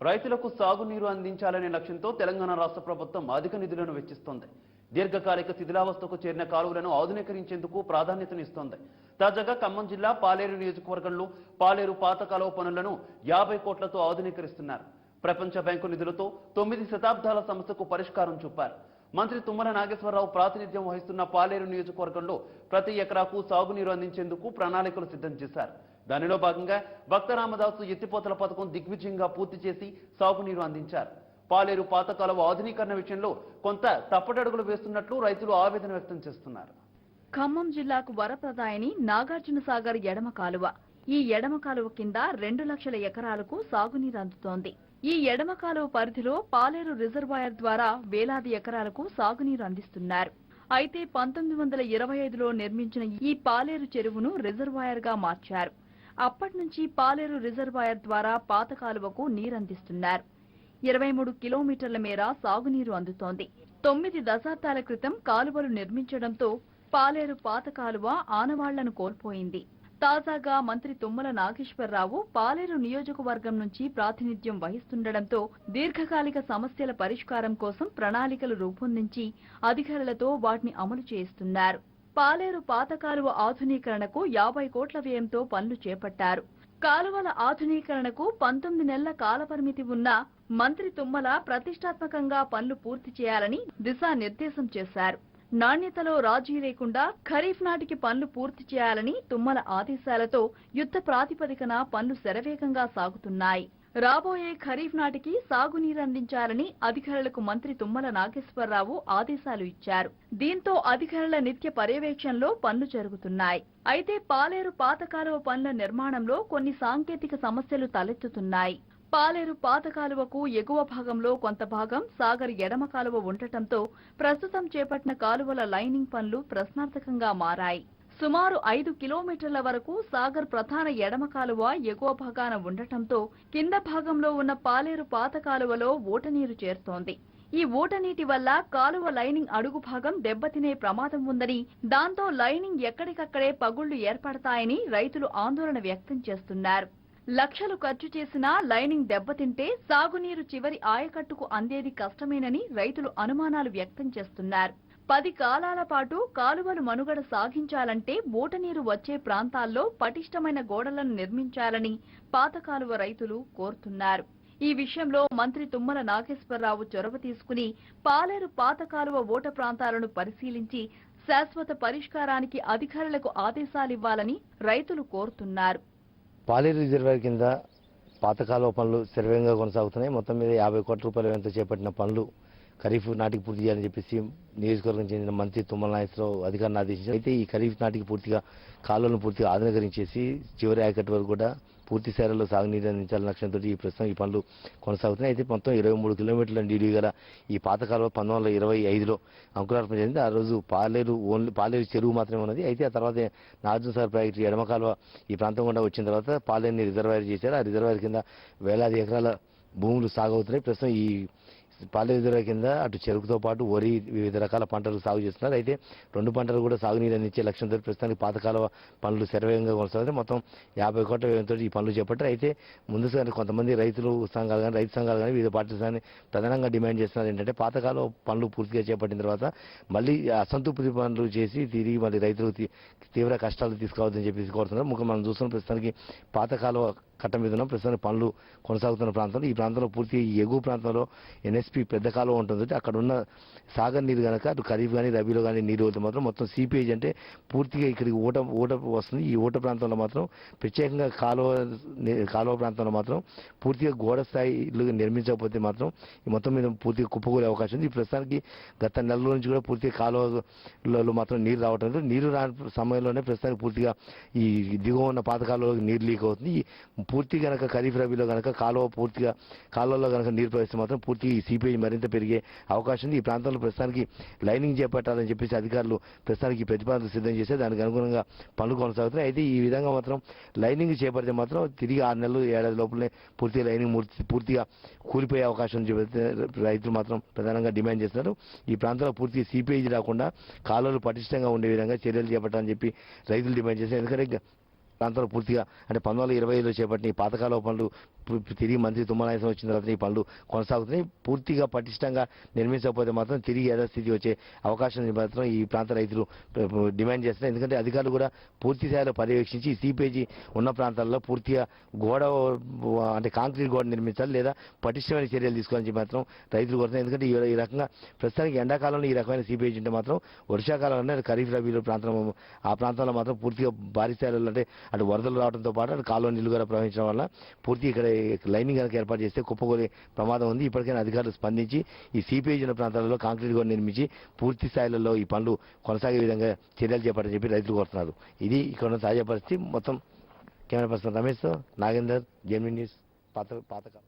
రైతులకు సాగునీరు అందించాలనే లక్ష్యంతో తెలంగాణ రాష్ట్ర ప్రభుత్వం అధిక నిధులను వెచ్చిస్తోంది. దీర్ఘకాలిక శిథిలావస్థకు చేరిన కాలువలను ఆధునీకరించేందుకు ప్రాధాన్యతనిస్తోంది. తాజాగా ఖమ్మం జిల్లా పాలేరు నియోజకవర్గంలో పాలేరు పాత కాలువ పనులను యాభై కోట్లతో ఆధునీకరిస్తున్నారు. ప్రపంచ బ్యాంకు నిధులతో తొమ్మిది శతాబ్దాల సమస్యకు పరిష్కారం చూపారు. మంత్రి తుమ్మల నాగేశ్వరరావు ప్రాతినిధ్యం వహిస్తున్న పాలేరు నియోజకవర్గంలో ప్రతి ఎకరాకు సాగునీరు అందించేందుకు ప్రణాళికలు సిద్ధం చేశారు. దానిలో భాగంగా భక్త రామదాసు ఎత్తిపోతల పథకం దిగ్విజయంగా పూర్తి చేసి సాగునీరు అందించారు. పాలేరు పాత కాలువ ఆధునీకరణ విషయంలో కొంత తప్పటడుగులు వేస్తున్నట్లు రైతులు ఆవేదన వ్యక్తం చేస్తున్నారు. ఖమ్మం జిల్లాకు వరప్రదాయని నాగార్జున సాగర్ ఎడమ కాలువ. ఈ ఎడమ కాలువ కింద రెండు లక్షల ఎకరాలకు సాగునీరు అందుతోంది. ఈ ఎడమ కాలువ పరిధిలో పాలేరు రిజర్వాయర్ ద్వారా వేలాది ఎకరాలకు సాగునీరు అందిస్తున్నారు. అయితే పంతొమ్మిది వందల ఇరవై ఐదులో నిర్మించిన ఈ పాలేరు చెరువును రిజర్వాయర్గా మార్చారు. అప్పటి నుంచి పాలేరు రిజర్వాయర్ ద్వారా పాత కాలువకు నీరందిస్తున్నారు. ఇరవై మూడు కిలోమీటర్ల మేర సాగునీరు అందుతోంది. తొమ్మిది దశాబ్దాల క్రితం కాలువలు నిర్మించడంతో పాలేరు పాత కాలువ ఆనవాళ్ళను కోల్పోయింది. తాజాగా మంత్రి తుమ్మల నాగేశ్వరరావు పాలేరు నియోజకవర్గం నుంచి ప్రాతినిధ్యం వహిస్తుండటంతో దీర్ఘకాలిక సమస్యల పరిష్కారం కోసం ప్రణాళికలు రూపొందించి అధికారులతో వాటిని అమలు చేస్తున్నారు. పాలేరు పాత కాలువ ఆధునీకరణకు యాభై కోట్ల వ్యయంతో పనులు చేపట్టారు. కాలువల ఆధునీకరణకు పంతొమ్మిది నెలల కాలపరిమితి ఉన్న మంత్రి తుమ్మల ప్రతిష్టాత్మకంగా పనులు పూర్తి చేయాలని దిశానిర్దేశం చేశారు. నాణ్యతలో రాజీ లేకుండా ఖరీఫ్ నాటికి పనులు పూర్తి చేయాలని తుమ్మల ఆదేశాలతో యుద్ధ ప్రాతిపదికన పనులు శరవేగంగా సాగుతున్నాయి. రాబోయే ఖరీఫ్ నాటికి సాగునీరు అందించాలని అధికారులకు మంత్రి తుమ్మల నాగేశ్వరరావు ఆదేశాలు ఇచ్చారు. దీంతో అధికారుల నిత్య పర్యవేక్షణలో పనులు జరుగుతున్నాయి. అయితే పాలేరు పాత కాలువ పనుల నిర్మాణంలో కొన్ని సాంకేతిక సమస్యలు తలెత్తుతున్నాయి. పాలేరు పాత కాలువకు ఎగువ భాగంలో కొంత భాగం సాగర్ ఎడమ కాలువ ఉండటంతో ప్రస్తుతం చేపట్టిన కాలువల లైనింగ్ పనులు ప్రశ్నార్థకంగా మారాయి. సుమారు ఐదు కిలోమీటర్ల వరకు సాగర్ ప్రధాన ఎడమ కాలువ ఎగువ భాగాన ఉండటంతో కింద భాగంలో ఉన్న పాలేరు పాత కాలువలో ఓటనీరు చేరుతోంది. ఈ ఊటనీటి వల్ల కాలువ లైనింగ్ అడుగు భాగం దెబ్బతినే ప్రమాదం ఉందని దాంతో లైనింగ్ ఎక్కడికక్కడే పగుళ్ళు ఏర్పడతాయని రైతులు ఆందోళన వ్యక్తం చేస్తున్నారు. లక్షలు ఖర్చు చేసినా లైనింగ్ దెబ్బతింటే సాగునీరు చివరి ఆయకట్టుకు అందేది కష్టమేనని రైతులు అనుమానాలు వ్యక్తం చేస్తున్నారు. పది కాలాల పాటు కాలువలు మనుగడ సాగించాలంటే బోటనీరు వచ్చే ప్రాంతాల్లో పటిష్టమైన గోడలను నిర్మించాలని పాత కాలువ రైతులు కోరుతున్నారు. ఈ విషయంలో మంత్రి తుమ్మల నాగేశ్వరరావు చొరవ తీసుకుని పాలేరు పాత కాలువ ఓట ప్రాంతాలను పరిశీలించి శాశ్వత పరిష్కారానికి అధికారులకు ఆదేశాలివ్వాలని రైతులు కోరుతున్నారు. పాలేరు రిజర్వాయర్ కింద పాత కాలువ పనులు శరవేగంగా కొనసాగుతున్నాయి. మొత్తం మీద యాభై కోట్ల రూపాయల వెంట చేపట్టిన పనులు ఖరీఫ్ నాటికి పూర్తి చేయాలని చెప్పేసి నియోజకవర్గం చెందిన మంత్రి తుమ్మల నాగేశ్వరరావు అధికారులను ఆదేశించారు. అయితే ఈ ఖరీఫ్ నాటికి పూర్తిగా కాలువలను పూర్తిగా ఆధునీకరించేసి చివరి ఆయకట్టు వరకు కూడా పూర్తి స్థాయిలో సాగునీరు అందించాలనే లక్ష్యంతో ఈ ప్రస్తుతం ఈ పనులు కొనసాగుతున్నాయి. అయితే మొత్తం ఇరవై మూడు కిలోమీటర్ల డీడీ గల ఈ పాత కాలువ పంతొమ్మిది వందల ఇరవై ఐదులో అంకురార్పణ చెందింది. ఆ రోజు పాలేరు ఓన్లీ పాలేరు చెరువు మాత్రమే ఉన్నది. అయితే ఆ తర్వాత నార్జున్ సార్ ప్రాజెక్టు ఎడమ కాలువ ఈ ప్రాంతం గుండా వచ్చిన తర్వాత పాలేరుని రిజర్వాయర్ చేశారు. ఆ రిజర్వాయర్ కింద వేలాది ఎకరాల భూములు సాగవుతున్నాయి ప్రస్తుతం ఈ పాలేరు కింద అటు చెరుకుతో పాటు వరి వివిధ రకాల పంటలు సాగు చేస్తున్నారు. అయితే రెండు పంటలు కూడా సాగునీరు అందించే లక్ష్యంతో ప్రస్తుతానికి పాతకాల పనులు శరవేగంగా కొనసాగుతాయి మొత్తం యాభై కోట్ల వ్యయంతో ఈ పనులు చేపట్టారు. అయితే ముందుగా కొంతమంది రైతులు సంఘాలు కానీ రైతు సంఘాలు కానీ వివిధ పార్టీలు కానీ ప్రధానంగా డిమాండ్ చేస్తున్నారు. ఏంటంటే పాతకాల పనులు పూర్తిగా చేపట్టిన తర్వాత మళ్ళీ అసంతృప్తి పనులు చేసి తిరిగి మళ్ళీ రైతులు తీ- తీవ్ర కష్టాలు తీసుకోవద్దని చెప్పేసి కోరుతున్నారు. ముఖ్యంగా మనం చూస్తున్న ప్రస్తుతానికి పాతకాల కట్ట మీద ఉన్న ప్రస్తుతానికి పనులు కొనసాగుతున్న ప్రాంతంలో ఈ ప్రాంతంలో పూర్తి ఈ ఎగువ ప్రాంతంలో ఎన్ఎస్పి పెద్ద కాలువ ఉంటుంది. అక్కడ ఉన్న సాగర్ నీరు కనుక అటు ఖరీఫ్ కానీ రబీలో కానీ నీరు వస్తే మాత్రం మొత్తం సిపిఐజ్ అంటే పూర్తిగా ఇక్కడికి ఊట ఊట వస్తుంది. ఈ ఊట ప్రాంతంలో మాత్రం ప్రత్యేకంగా కాలువ కాలువ ప్రాంతంలో మాత్రం పూర్తిగా గోడ స్థాయిలు నిర్మించకపోతే మాత్రం ఈ మొత్తం మీద పూర్తిగా కుప్పకూలే అవకాశం ఉంది. ఈ ప్రస్తుతానికి గత నెల నుంచి కూడా పూర్తిగా కాలువలలో మాత్రం నీరు రావటం లేదు. నీరు రాని సమయంలోనే ప్రస్తుతానికి పూర్తిగా ఈ దిగువ ఉన్న పాత నీరు లీక్ అవుతుంది. ఈ పూర్తి కనుక ఖరీఫ్ రబీలో కనుక కాలువ పూర్తిగా కాలువలో కనుక నీరు ప్రవేశిస్తే మాత్రం పూర్తి ఈ సిపిఐ మరింత పెరిగే అవకాశం ఉంది. ఈ ప్రాంతంలో ప్రస్తుతానికి లైనింగ్ చేపట్టాలని చెప్పేసి అధికారులు ప్రస్తుతానికి ప్రతిపాదనలు సిద్ధం చేస్తే దానికి అనుగుణంగా పనులు కొనసాగుతున్నాయి. అయితే ఈ విధంగా మాత్రం లైనింగ్ చేపడితే మాత్రం తిరిగి ఆరు నెలలు ఏడాది లోపలనే పూర్తిగా లైనింగ్ పూర్తిగా కూలిపోయే అవకాశం రైతులు మాత్రం ప్రధానంగా డిమాండ్ చేస్తున్నారు. ఈ ప్రాంతంలో పూర్తిగా సిపిఐజీ రాకుండా కాలువలు పటిష్టంగా ఉండే విధంగా చర్యలు చేపట్టాలని చెప్పి రైతులు డిమాండ్ చేశారు. ఎందుకంటే ప్రాంతంలో పూర్తిగా అంటే పంతొమ్మిది వందల ఇరవై ఐదులో చేపట్టిన ఈ పాతకాల పనులు తిరిగి మంత్రి తుమ్మనాయసం వచ్చిన తర్వాత ఈ పనులు కొనసాగుతున్నాయి. పూర్తిగా పటిష్టంగా నిర్మించకపోతే మాత్రం తిరిగి యథాస్థితి వచ్చే అవకాశం మాత్రం ఈ ప్రాంత రైతులు డిమాండ్ చేస్తున్నారు. ఎందుకంటే అధికారులు కూడా పూర్తి స్థాయిలో పర్యవేక్షించి ఈ సీపేజీ ఉన్న ప్రాంతాల్లో పూర్తిగా గోడ అంటే కాంక్రీట్ గోడ నిర్మించాలి లేదా పటిష్టమైన చర్యలు తీసుకోవాలని మాత్రం రైతులు కోరుతున్నారు. ఎందుకంటే ఈ- రకంగా ప్రస్తుతానికి ఎండాకాలంలో ఈ రకమైన సీపేజీ ఉంటే మాత్రం వర్షాకాలంలో ఖరీఫ్ రబీలో ప్రాంతం ఆ ప్రాంతంలో మాత్రం పూర్తిగా భారీ స్థాయిలో అంటే అటు వరదలు రావడంతో పాటు అటు కాలువ నీళ్ళు కూడా ప్రవహించడం వల్ల పూర్తి ఇక్కడ లైనింగ్ కనుక ఏర్పాటు చేస్తే కుప్పకూలే ప్రమాదం ఉంది. ఇప్పటికైనా అధికారులు స్పందించి ఈ సీపేజీ ఉన్న ప్రాంతాలలో కాంక్రీట్ కూడా నిర్మించి పూర్తి స్థాయిలలో ఈ పనులు కొనసాగే విధంగా చర్యలు చేపట్టని చెప్పి రైతులు కోరుతున్నారు. ఇది ఇక్కడ ఉన్న తాజా పరిస్థితి. మొత్తం camera person Ramesh Nagender Gemini news పాత పాతక